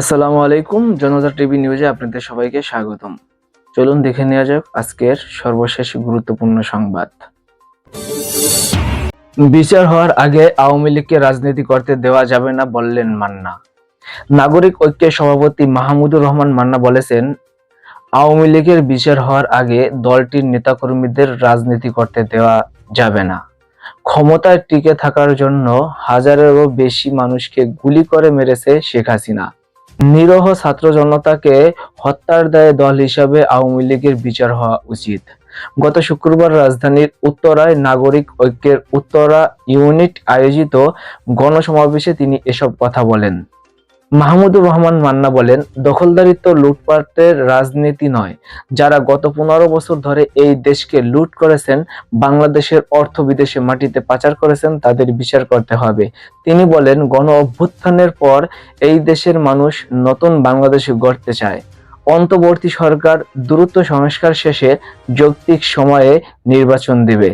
আসসালামু আলাইকুম, জনতা টিভি নিউজে আপনাদের সবাইকে স্বাগতম। চলুন দেখে নেওয়া যাক আজকের সর্বশেষ গুরুত্বপূর্ণ সংবাদ। বিচার হওয়ার আগে আওয়ামী লীগকে রাজনীতি করতে দেওয়া যাবে না বললেন মান্না। নাগরিক ঐক্যের সভাপতি মাহমুদুর রহমান মান্না বলেছেন, আওয়ামী লীগের বিচার হওয়ার আগে দলটির নেতাকর্মীদের রাজনীতি করতে দেওয়া যাবে না। ক্ষমতায় টিকে থাকার জন্য হাজারেরও বেশি মানুষকে গুলি করে মেরেছে শেখ হাসিনা। নিরহ ছাত্র জনতাকে হত্যার দায়ে দল হিসাবে আওয়ামী লীগের বিচার হওয়া উচিত। গত শুক্রবার রাজধানীর উত্তরায় নাগরিক ঐক্যের উত্তরা ইউনিট আয়োজিত গণসমাবেশে তিনি এসব কথা বলেন। মাহমুদুর রহমান মান্না বলেন, দখলদারিত্ব লুটপাটের রাজনীতি নয়। যারা গত পনেরো বছর ধরে এই দেশকে লুট করেছেন, বাংলাদেশের অর্থ বিদেশে মাটিতে পাচার করেছেন, তাদের বিচার করতে হবে। তিনি বলেন, গণ অভ্যুত্থানের পর এই দেশের মানুষ নতুন বাংলাদেশে গড়তে চায়। অন্তর্বর্তী সরকার দ্রুত সংস্কার শেষে যৌক্তিক সময়ে নির্বাচন দিবে।